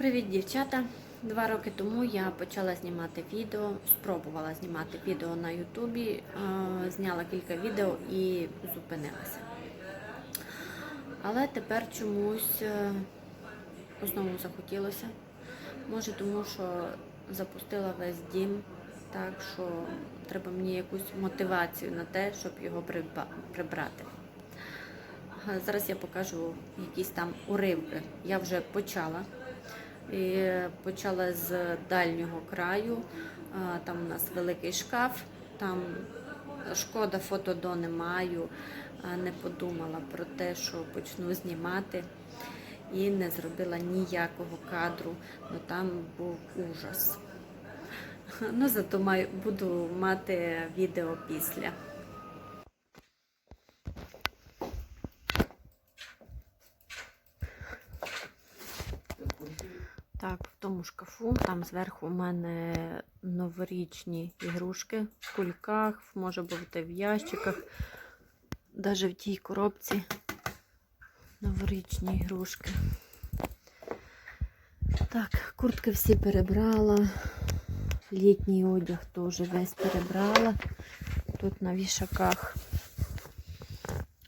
Привіт, дівчата! Два роки тому я почала знімати відео, спробувала знімати відео на Ютубі, е, зняла кілька відео і зупинилася. Але тепер чомусь е, знову захотілося. Може, тому що запустила весь дім, так що треба мені якусь мотивацію на те, щоб його прибрати. Е, Зараз я покажу якісь там уривки. Я вже почала. І почала з дальнього краю. Там у нас великий шкаф, там шкода фото до не маю. Не подумала про те, що почну знімати. І не зробила ніякого кадру, ну там був ужас. Ну, зато маю, буду мати відео після. Так, в тому шкафу, там зверху у мене новорічні ігрушки в кульках, може бути в ящиках, навіть в тій коробці новорічні ігрушки. Так, куртки всі перебрала, літній одяг теж весь перебрала. Тут на вішаках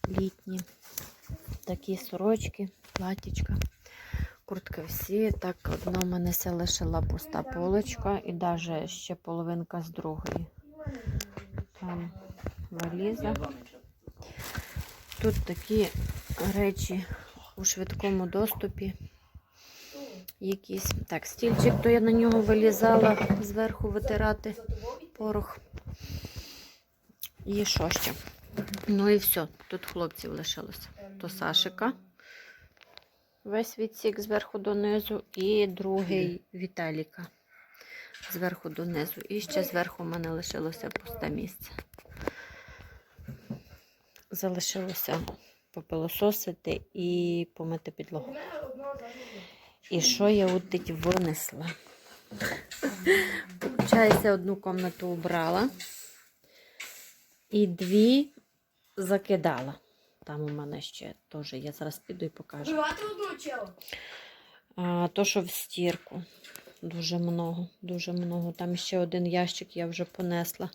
літні такі сорочки, платічка. Куртки всі. Так, одна в мене ся лишила пуста полочка і навіть ще половинка з другої. Там валіза. Тут такі речі у швидкому доступі. Якісь. Так, стільчик, то я на нього вилізала зверху витирати порох. І що ще? Ну і все. Тут хлопців лишилося. То Сашика весь відсік зверху донизу, і другий Віталіка зверху донизу. І ще зверху в мене лишилося пусте місце. Залишилося попилососити і помити підлогу. І що я утить винесла? Получається, одну кімнату убрала і дві закидала. Там у мене ще теж. Я зараз піду і покажу. А, то, що в стірку. Дуже много, дуже много. Там ще один ящик я вже понесла.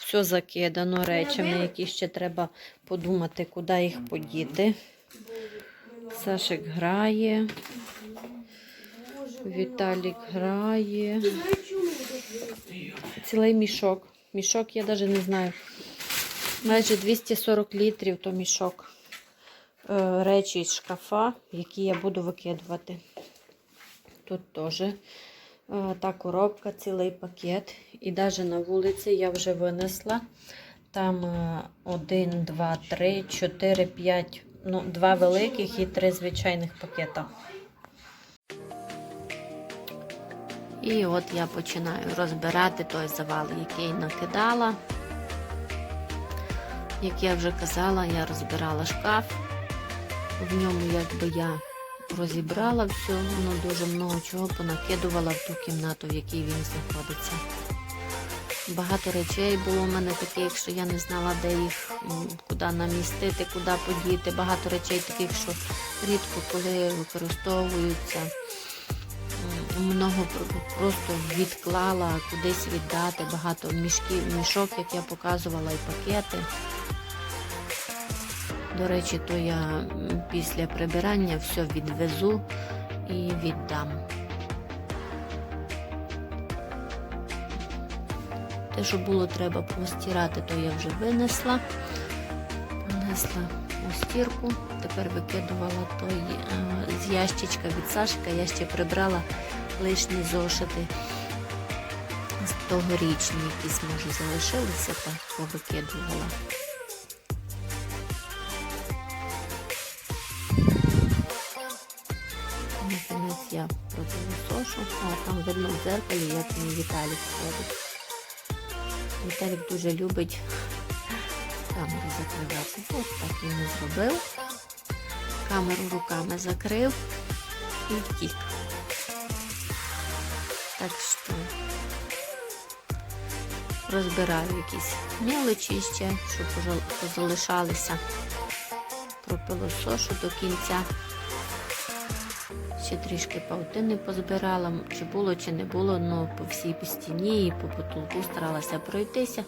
Все закидано речами, які ще треба подумати, куди їх подіти. Сашик грає. Віталік грає. Цілий мішок. Мішок я навіть не знаю. Майже 240 літрів то мішок е, речі з шкафа, які я буду викидувати. Тут теж е, та коробка, цілий пакет. І навіть на вулиці я вже винесла. Там 1, 2, 3, 4, 5, ну, два великих і три звичайних пакета. І от я починаю розбирати той завал, який накидала. Як я вже казала, я розбирала шкаф. В ньому якби я розібрала все, воно дуже много чого понакидувала в ту кімнату, в якій він знаходиться. Багато речей було в мене таких, що я не знала, де їх, куди намістити, куди подіти. Багато речей таких, що рідко коли використовуються. Много просто відклала кудись віддати, багато мішків, мішок, як я показувала, і пакети. До речі, то я після прибирання все відвезу і віддам. Те, що було треба постирати, то я вже винесла. Понесла у стірку. Тепер викидувала той е, з ящичка від Сашка. Я ще прибрала лишні зошити. З Тогорічні якісь, може, залишилися, так повикидувала. Наконець я противосошу, а там видно в дзеркалі, як мій Віталік ходить. Віталік дуже любить камеру закривати. Ось так він і зробив. Камеру руками закрив і втік. Так що розбираю якісь мелочі ще, щоб позалишалися. Пропилосошу до кінця. Ще трішки паутини позбирала, чи було, чи не було, ну по всій стіні і по потолку старалася пройтися.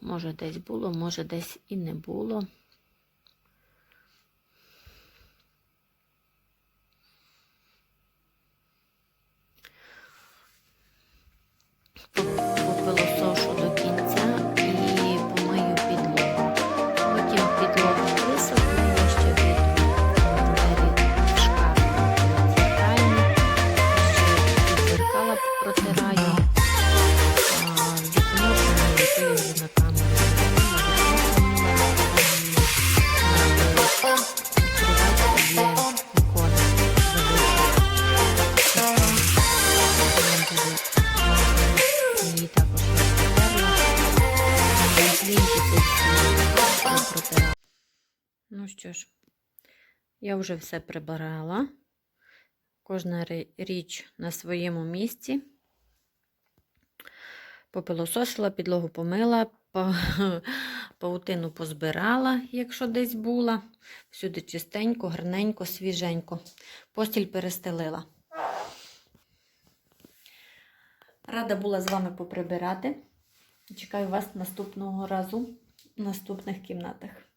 Може, десь було, може, десь і не було. Ну що ж, я вже все прибирала. Кожна річ на своєму місці. Попилососила, підлогу помила, паутину позбирала, якщо десь була. Всюди чистенько, гарненько, свіженько. Постіль перестелила. Рада була з вами поприбирати. Чекаю вас наступного разу в наступних кімнатах.